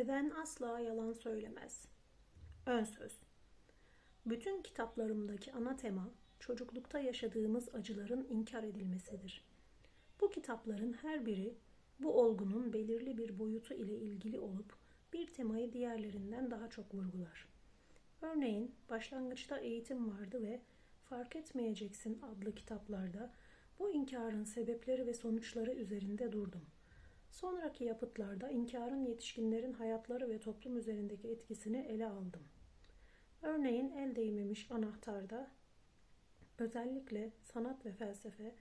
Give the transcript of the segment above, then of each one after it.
Beden asla yalan söylemez. Ön söz. Bütün kitaplarımdaki ana tema çocuklukta yaşadığımız acıların inkar edilmesidir. Bu kitapların her biri bu olgunun belirli bir boyutu ile ilgili olup bir temayı diğerlerinden daha çok vurgular. Örneğin başlangıçta eğitim vardı ve Fark Etmeyeceksin adlı kitaplarda bu inkarın sebepleri ve sonuçları üzerinde durdum. Sonraki yapıtlarda inkarın yetişkinlerin hayatları ve toplum üzerindeki etkisini ele aldım. Örneğin el değmemiş anahtarda özellikle sanat ve felsefe,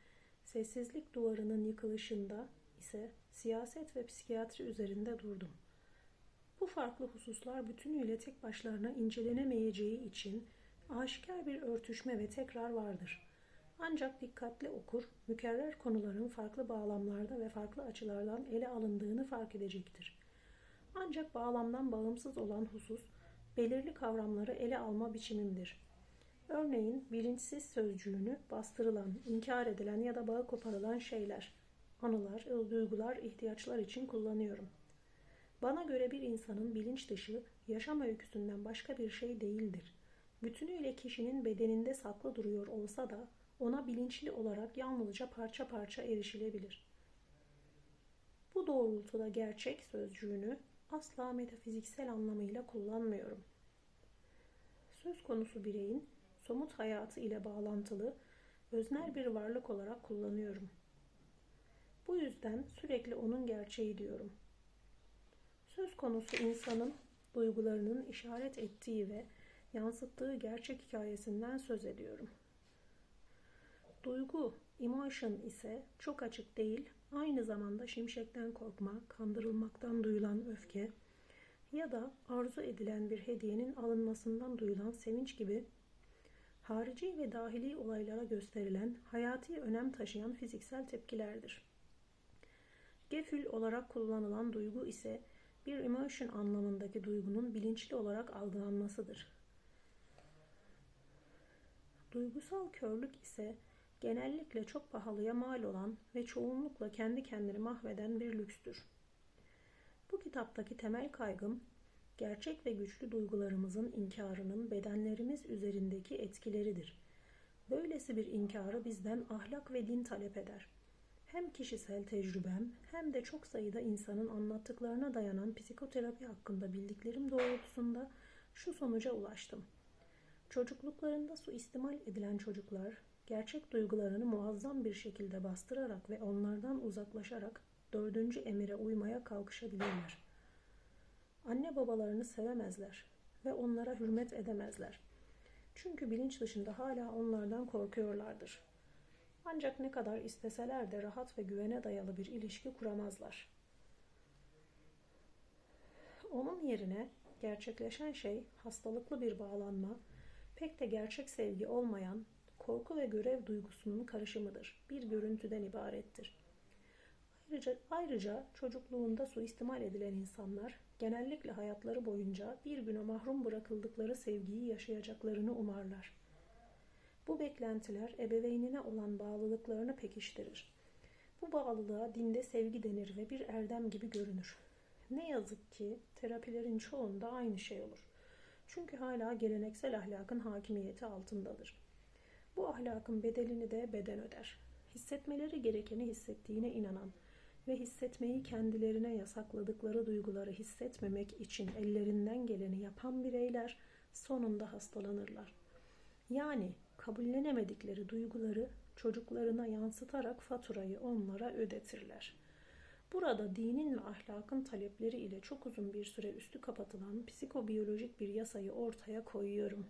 sessizlik duvarının yıkılışında ise siyaset ve psikiyatri üzerinde durdum. Bu farklı hususlar bütünüyle tek başlarına incelenemeyeceği için aşikar bir örtüşme ve tekrar vardır. Ancak dikkatli okur, mükerrer konuların farklı bağlamlarda ve farklı açılardan ele alındığını fark edecektir. Ancak bağlamdan bağımsız olan husus, belirli kavramları ele alma biçimimdir. Örneğin bilinçsiz sözcüğünü bastırılan, inkar edilen ya da bağı koparılan şeyler, anılar, duygular, ihtiyaçlar için kullanıyorum. Bana göre bir insanın bilinç dışı, yaşam öyküsünden başka bir şey değildir. Bütünüyle kişinin bedeninde saklı duruyor olsa da ona bilinçli olarak yalnızca parça parça erişilebilir. Bu doğrultuda gerçek sözcüğünü asla metafiziksel anlamıyla kullanmıyorum. Söz konusu bireyin somut hayatı ile bağlantılı öznel bir varlık olarak kullanıyorum. Bu yüzden sürekli onun gerçeği diyorum. Söz konusu insanın duygularının işaret ettiği ve yansıttığı gerçek hikayesinden söz ediyorum. Duygu, emotion ise çok açık değil, aynı zamanda şimşekten korkma, kandırılmaktan duyulan öfke ya da arzu edilen bir hediyenin alınmasından duyulan sevinç gibi harici ve dahili olaylara gösterilen hayati önem taşıyan fiziksel tepkilerdir. Gefül olarak kullanılan duygu ise bir emotion anlamındaki duygunun bilinçli olarak algılanmasıdır. Duygusal körlük ise genellikle çok pahalıya mal olan ve çoğunlukla kendi kendini mahveden bir lükstür. Bu kitaptaki temel kaygım, gerçek ve güçlü duygularımızın inkarının bedenlerimiz üzerindeki etkileridir. Böylesi bir inkarı bizden ahlak ve din talep eder. Hem kişisel tecrübem hem de çok sayıda insanın anlattıklarına dayanan psikoterapi hakkında bildiklerim doğrultusunda şu sonuca ulaştım. Çocukluklarında suistimal edilen çocuklar gerçek duygularını muazzam bir şekilde bastırarak ve onlardan uzaklaşarak dördüncü emire uymaya kalkışabilirler. Anne babalarını sevemezler ve onlara hürmet edemezler. Çünkü bilinç dışında hala onlardan korkuyorlardır. Ancak ne kadar isteseler de rahat ve güvene dayalı bir ilişki kuramazlar. Onun yerine gerçekleşen şey hastalıklı bir bağlanma, pek de gerçek sevgi olmayan korku ve görev duygusunun karışımıdır. Bir görüntüden ibarettir. Ayrıca, ayrıca çocukluğunda suistimal edilen insanlar genellikle hayatları boyunca bir güne mahrum bırakıldıkları sevgiyi yaşayacaklarını umarlar. Bu beklentiler ebeveynine olan bağlılıklarını pekiştirir. Bu bağlılığa dinde sevgi denir ve bir erdem gibi görünür. Ne yazık ki terapilerin çoğunda aynı şey olur. Çünkü hala geleneksel ahlakın hakimiyeti altındadır. Bu ahlakın bedelini de beden öder. Hissetmeleri gerekeni hissettiğine inanan ve hissetmeyi kendilerine yasakladıkları duyguları hissetmemek için ellerinden geleni yapan bireyler sonunda hastalanırlar. Yani kabullenemedikleri duyguları çocuklarına yansıtarak faturayı onlara ödetirler. Burada dinin ve ahlakın talepleri ile çok uzun bir süre üstü kapatılan psikobiyolojik bir yasayı ortaya koyuyorum.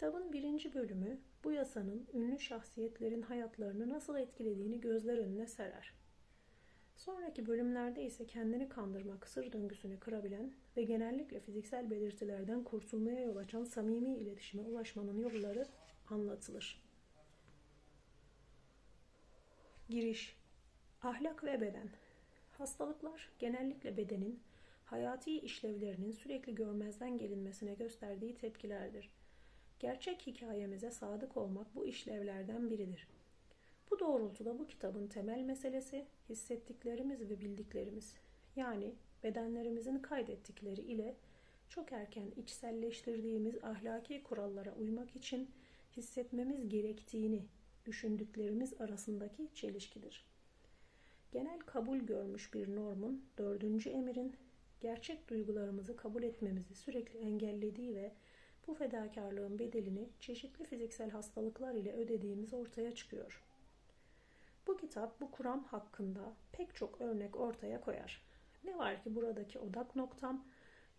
Kitabın birinci bölümü bu yasanın ünlü şahsiyetlerin hayatlarını nasıl etkilediğini gözler önüne serer. Sonraki bölümlerde ise kendini kandırma kısır döngüsünü kırabilen ve genellikle fiziksel belirtilerden kurtulmaya yol açan samimi iletişime ulaşmanın yolları anlatılır. Giriş Ahlak ve beden Hastalıklar genellikle bedenin hayati işlevlerinin sürekli görmezden gelinmesine gösterdiği tepkilerdir. Gerçek hikayemize sadık olmak bu işlevlerden biridir. Bu doğrultuda bu kitabın temel meselesi hissettiklerimiz ve bildiklerimiz. Yani bedenlerimizin kaydettikleri ile çok erken içselleştirdiğimiz ahlaki kurallara uymak için hissetmemiz gerektiğini düşündüklerimiz arasındaki çelişkidir. Genel kabul görmüş bir normun dördüncü emirin gerçek duygularımızı kabul etmemizi sürekli engellediği ve bu fedakarlığın bedelini çeşitli fiziksel hastalıklar ile ödediğimiz ortaya çıkıyor. Bu kitap bu kuram hakkında pek çok örnek ortaya koyar. Ne var ki buradaki odak noktam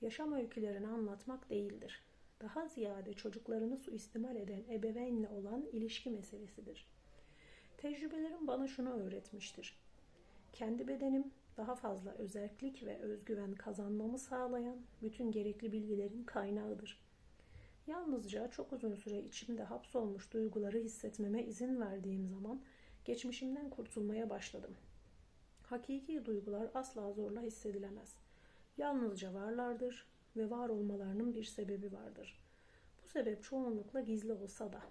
yaşam öykülerini anlatmak değildir. Daha ziyade çocuklarını suistimal eden ebeveynle olan ilişki meselesidir. Tecrübelerim bana şunu öğretmiştir. Kendi bedenim daha fazla özellik ve özgüven kazanmamı sağlayan bütün gerekli bilgilerin kaynağıdır. Yalnızca çok uzun süre içimde hapsolmuş duyguları hissetmeme izin verdiğim zaman geçmişimden kurtulmaya başladım. Hakiki duygular asla zorla hissedilemez. Yalnızca varlardır ve var olmalarının bir sebebi vardır. Bu sebep çoğunlukla gizli olsa da.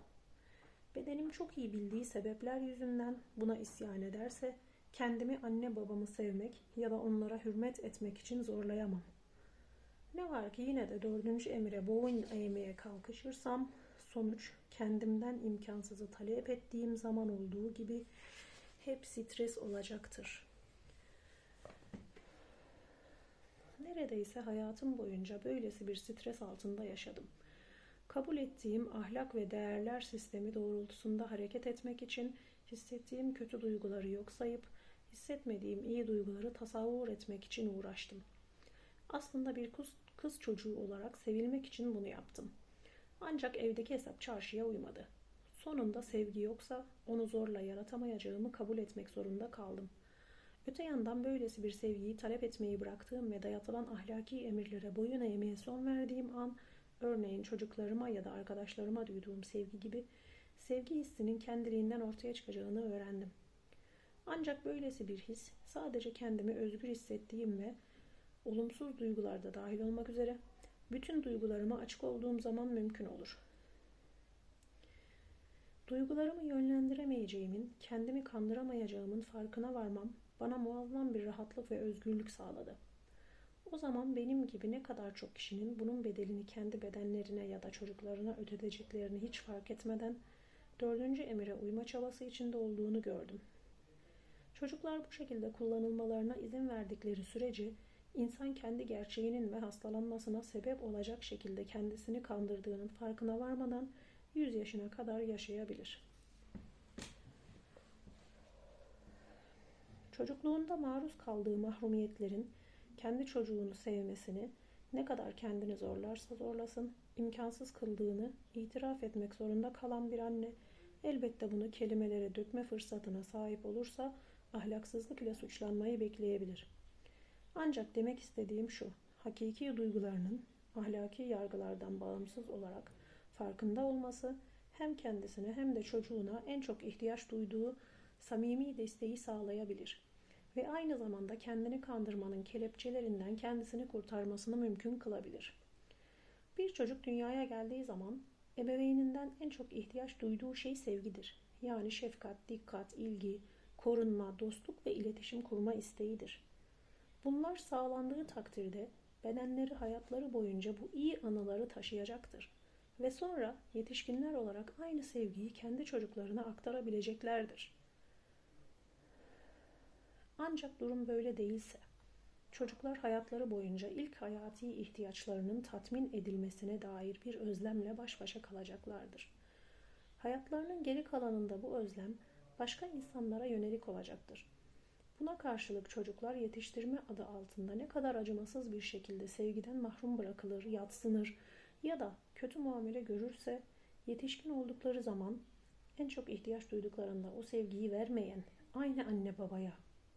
Bedenim çok iyi bildiği sebepler yüzünden buna isyan ederse kendimi anne babamı sevmek ya da onlara hürmet etmek için zorlayamam. Ne var ki yine de dördüncü emire boyun eğmeye kalkışırsam sonuç kendimden imkansızı talep ettiğim zaman olduğu gibi hep stres olacaktır. Neredeyse hayatım boyunca böylesi bir stres altında yaşadım. Kabul ettiğim ahlak ve değerler sistemi doğrultusunda hareket etmek için hissettiğim kötü duyguları yok sayıp hissetmediğim iyi duyguları tasavvur etmek için uğraştım. Aslında bir kız, kız çocuğu olarak sevilmek için bunu yaptım. Ancak evdeki hesap çarşıya uymadı. Sonunda sevgi yoksa onu zorla yaratamayacağımı kabul etmek zorunda kaldım. Öte yandan böylesi bir sevgiyi talep etmeyi bıraktığım ve dayatılan ahlaki emirlere boyun eğmeye son verdiğim an, örneğin çocuklarıma ya da arkadaşlarıma duyduğum sevgi gibi sevgi hissinin kendiliğinden ortaya çıkacağını öğrendim. Ancak böylesi bir his sadece kendimi özgür hissettiğim ve olumsuz duygularda dahil olmak üzere bütün duygularıma açık olduğum zaman mümkün olur. Duygularımı yönlendiremeyeceğimin, kendimi kandıramayacağımın farkına varmam bana muazzam bir rahatlık ve özgürlük sağladı. O zaman benim gibi ne kadar çok kişinin bunun bedelini kendi bedenlerine ya da çocuklarına ödeteceklerini hiç fark etmeden dördüncü emire uyma çabası içinde olduğunu gördüm. Çocuklar bu şekilde kullanılmalarına izin verdikleri sürece insan kendi gerçeğinin ve hastalanmasına sebep olacak şekilde kendisini kandırdığının farkına varmadan 100 yaşına kadar yaşayabilir. Çocukluğunda maruz kaldığı mahrumiyetlerin kendi çocuğunu sevmesini ne kadar kendini zorlarsa zorlasın imkansız kıldığını itiraf etmek zorunda kalan bir anne elbette bunu kelimelere dökme fırsatına sahip olursa ahlaksızlık ile suçlanmayı bekleyebilir. Ancak demek istediğim şu, hakiki duygularının ahlaki yargılardan bağımsız olarak farkında olması hem kendisine hem de çocuğuna en çok ihtiyaç duyduğu samimi desteği sağlayabilir ve aynı zamanda kendini kandırmanın kelepçelerinden kendisini kurtarmasını mümkün kılabilir. Bir çocuk dünyaya geldiği zaman ebeveyninden en çok ihtiyaç duyduğu şey sevgidir. Yani şefkat, dikkat, ilgi, korunma, dostluk ve iletişim kurma isteğidir. Bunlar sağlandığı takdirde bedenleri hayatları boyunca bu iyi anıları taşıyacaktır ve sonra yetişkinler olarak aynı sevgiyi kendi çocuklarına aktarabileceklerdir. Ancak durum böyle değilse, çocuklar hayatları boyunca ilk hayati ihtiyaçlarının tatmin edilmesine dair bir özlemle baş başa kalacaklardır. Hayatlarının geri kalanında bu özlem başka insanlara yönelik olacaktır. Buna karşılık çocuklar yetiştirme adı altında ne kadar acımasız bir şekilde sevgiden mahrum bırakılır, yatsınır ya da kötü muamele görürse yetişkin oldukları zaman en çok ihtiyaç duyduklarında o sevgiyi vermeyen aynı anne babaya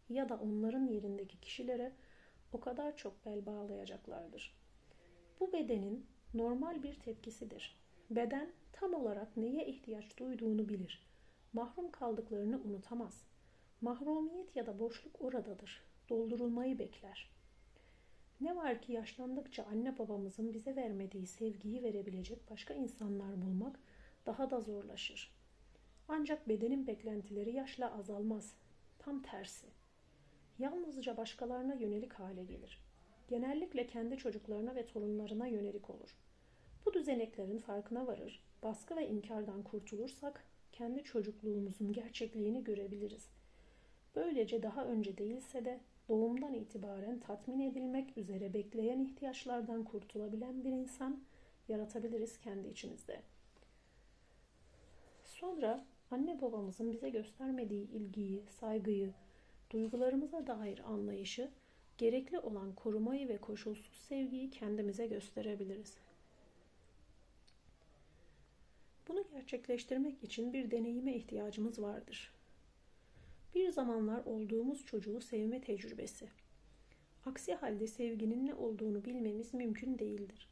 ya da onların yerindeki kişilere o kadar çok bel bağlayacaklardır. Bu bedenin normal bir tepkisidir. Beden tam olarak neye ihtiyaç duyduğunu bilir. Mahrum kaldıklarını unutamaz. Mahrumiyet ya da boşluk oradadır. Doldurulmayı bekler. Ne var ki yaşlandıkça anne babamızın bize vermediği sevgiyi verebilecek başka insanlar bulmak daha da zorlaşır. Ancak bedenin beklentileri yaşla azalmaz. Tam tersi. Yalnızca başkalarına yönelik hale gelir. genellikle kendi çocuklarına ve torunlarına yönelik olur. Bu düzeneklerin farkına varır, baskı ve inkardan kurtulursak kendi çocukluğumuzun gerçekliğini görebiliriz. Böylece daha önce değilse de doğumdan itibaren tatmin edilmek üzere bekleyen ihtiyaçlardan kurtulabilen bir insan yaratabiliriz kendi içimizde. Sonra anne babamızın bize göstermediği ilgiyi, saygıyı, duygularımıza dair anlayışı, gerekli olan korumayı ve koşulsuz sevgiyi kendimize gösterebiliriz. Bunu gerçekleştirmek için bir deneyime ihtiyacımız vardır. Bir zamanlar olduğumuz çocuğu sevme tecrübesi. Aksi halde sevginin ne olduğunu bilmemiz mümkün değildir.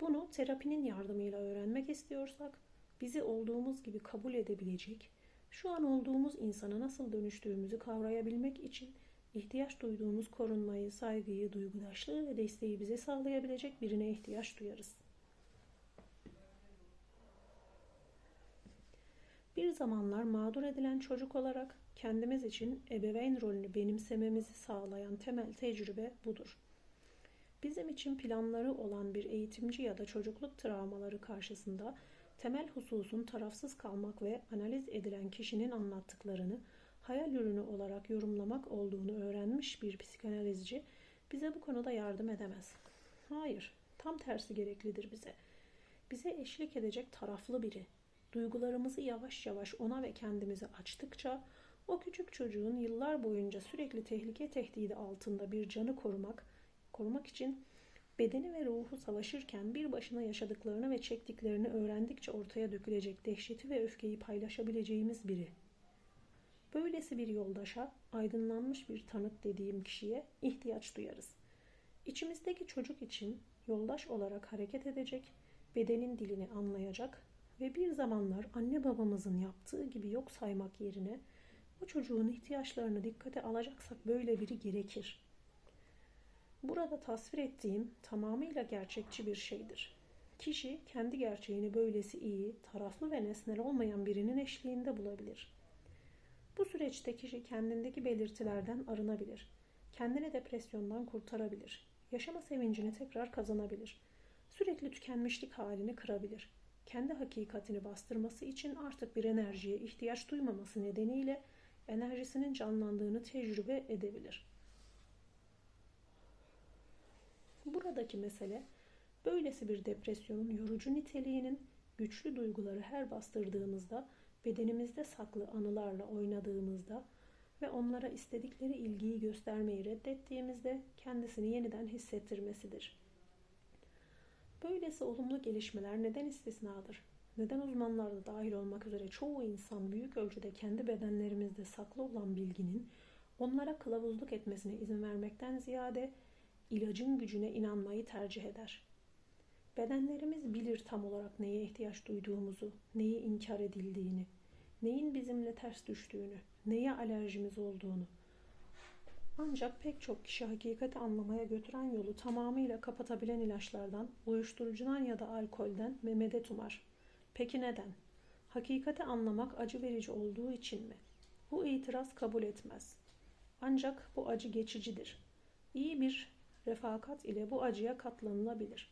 Bunu terapinin yardımıyla öğrenmek istiyorsak, bizi olduğumuz gibi kabul edebilecek, şu an olduğumuz insana nasıl dönüştüğümüzü kavrayabilmek için ihtiyaç duyduğumuz korunmayı, saygıyı, duygudaşlığı ve desteği bize sağlayabilecek birine ihtiyaç duyarız. Bir zamanlar mağdur edilen çocuk olarak kendimiz için ebeveyn rolünü benimsememizi sağlayan temel tecrübe budur. Bizim için planları olan bir eğitimci ya da çocukluk travmaları karşısında temel hususun tarafsız kalmak ve analiz edilen kişinin anlattıklarını hayal ürünü olarak yorumlamak olduğunu öğrenmiş bir psikanalizci bize bu konuda yardım edemez. Hayır, tam tersi gereklidir bize. Bize eşlik edecek taraflı biri. Duygularımızı yavaş yavaş ona ve kendimize açtıkça o küçük çocuğun yıllar boyunca sürekli tehlike tehdidi altında bir canı korumak, korumak için bedeni ve ruhu savaşırken bir başına yaşadıklarını ve çektiklerini öğrendikçe ortaya dökülecek dehşeti ve öfkeyi paylaşabileceğimiz biri. Böylesi bir yoldaşa, aydınlanmış bir tanık dediğim kişiye ihtiyaç duyarız. İçimizdeki çocuk için yoldaş olarak hareket edecek, bedenin dilini anlayacak ve bir zamanlar anne babamızın yaptığı gibi yok saymak yerine o çocuğun ihtiyaçlarını dikkate alacaksak böyle biri gerekir. Burada tasvir ettiğim tamamıyla gerçekçi bir şeydir. Kişi kendi gerçeğini böylesi iyi, taraflı ve nesnel olmayan birinin eşliğinde bulabilir. Bu süreçte kişi kendindeki belirtilerden arınabilir. Kendini depresyondan kurtarabilir. Yaşama sevincini tekrar kazanabilir. Sürekli tükenmişlik halini kırabilir. Kendi hakikatini bastırması için artık bir enerjiye ihtiyaç duymaması nedeniyle enerjisinin canlandığını tecrübe edebilir. Buradaki mesele böylesi bir depresyonun yorucu niteliğinin güçlü duyguları her bastırdığımızda bedenimizde saklı anılarla oynadığımızda ve onlara istedikleri ilgiyi göstermeyi reddettiğimizde kendisini yeniden hissettirmesidir. Böylesi olumlu gelişmeler neden istisnadır? Neden uzmanlarda dahil olmak üzere çoğu insan büyük ölçüde kendi bedenlerimizde saklı olan bilginin onlara kılavuzluk etmesine izin vermekten ziyade ilacın gücüne inanmayı tercih eder. Bedenlerimiz bilir tam olarak neye ihtiyaç duyduğumuzu, neyi inkar edildiğini, neyin bizimle ters düştüğünü, neye alerjimiz olduğunu. Ancak pek çok kişi hakikati anlamaya götüren yolu tamamıyla kapatabilen ilaçlardan, uyuşturucudan ya da alkolden ve medet umar. Peki neden? Hakikati anlamak acı verici olduğu için mi? Bu itiraz kabul etmez. Ancak bu acı geçicidir. İyi bir refakat ile bu acıya katlanılabilir.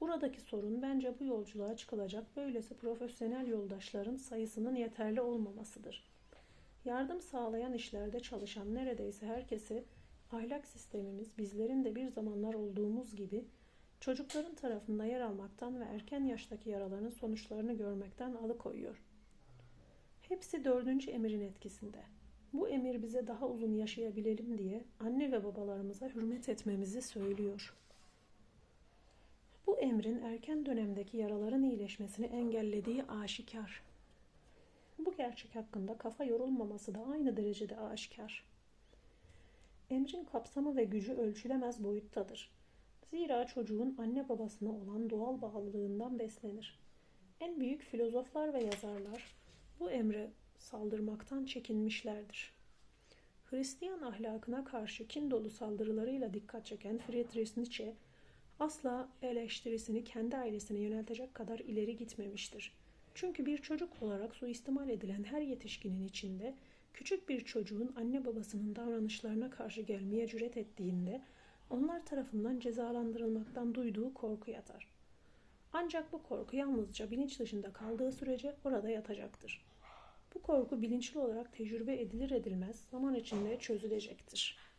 Buradaki sorun bence bu yolculuğa çıkılacak böylesi profesyonel yoldaşların sayısının yeterli olmamasıdır. Yardım sağlayan işlerde çalışan neredeyse herkesi ahlak sistemimiz bizlerin de bir zamanlar olduğumuz gibi çocukların tarafında yer almaktan ve erken yaştaki yaraların sonuçlarını görmekten alıkoyuyor. Hepsi dördüncü emirin etkisinde. Bu emir bize daha uzun yaşayabilelim diye anne ve babalarımıza hürmet etmemizi söylüyor. Bu emrin erken dönemdeki yaraların iyileşmesini engellediği aşikar. Bu gerçek hakkında kafa yorulmaması da aynı derecede aşikar. Emrin kapsamı ve gücü ölçülemez boyuttadır. Zira çocuğun anne babasına olan doğal bağlılığından beslenir. En büyük filozoflar ve yazarlar bu emre saldırmaktan çekinmişlerdir. Hristiyan ahlakına karşı kin dolu saldırılarıyla dikkat çeken Friedrich Nietzsche asla eleştirisini kendi ailesine yöneltecek kadar ileri gitmemiştir. Çünkü bir çocuk olarak suistimal edilen her yetişkinin içinde küçük bir çocuğun anne babasının davranışlarına karşı gelmeye cüret ettiğinde onlar tarafından cezalandırılmaktan duyduğu korku yatar. Ancak bu korku yalnızca bilinç dışında kaldığı sürece orada yatacaktır. Bu korku bilinçli olarak tecrübe edilir edilmez zaman içinde çözülecektir.